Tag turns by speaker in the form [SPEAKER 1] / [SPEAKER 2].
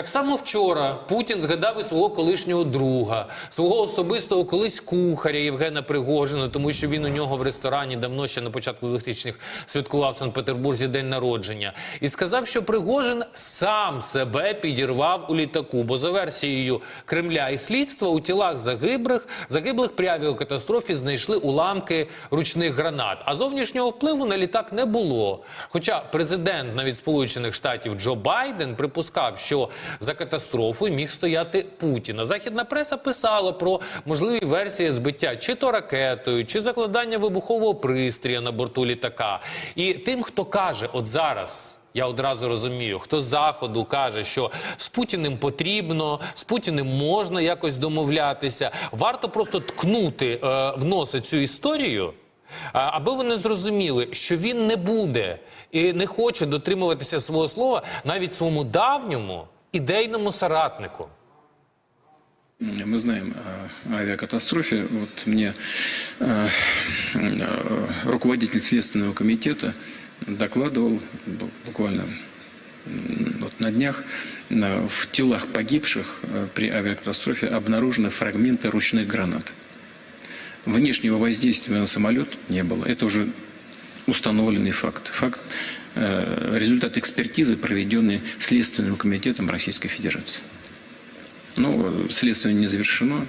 [SPEAKER 1] Так само вчора Путін згадав і свого колишнього друга, свого особистого колись кухаря Євгена Пригожина, тому що він у нього в ресторані давно ще на початку 2000-х святкував в Санкт-Петербурзі день народження, і сказав, що Пригожин сам себе підірвав у літаку. Бо за версією Кремля і слідства у тілах загиблих загиблих при авіакатастрофі знайшли уламки ручних гранат. А зовнішнього впливу на літак не було. Хоча президент навіть Сполучених Штатів Джо Байден припускав, що за катастрофою міг стояти Путін. А західна преса писала про можливі версії збиття чи то ракетою, чи закладання вибухового пристрія на борту літака. І тим, хто каже, от зараз. Я одразу розумію, хто з заходу каже, що з Путіним потрібно, з Путіним можна якось домовлятися. Варто просто ткнути е, в носи цю історію, аби вони зрозуміли, що він не буде і не хоче дотримуватися свого слова навіть своєму давньому ідейному соратнику.
[SPEAKER 2] Мы знаем о авиакатастрофе. Вот мне э, э, руководитель Следственного комитета докладывал бу- буквально м, вот на днях э, в телах погибших э, при авиакатастрофе обнаружены фрагменты ручных гранат. Внешнего воздействия на самолет не было. Это уже установленный факт. Факт э, результат экспертизы, проведенной Следственным комитетом Российской Федерации. Ну, следствие не завершено.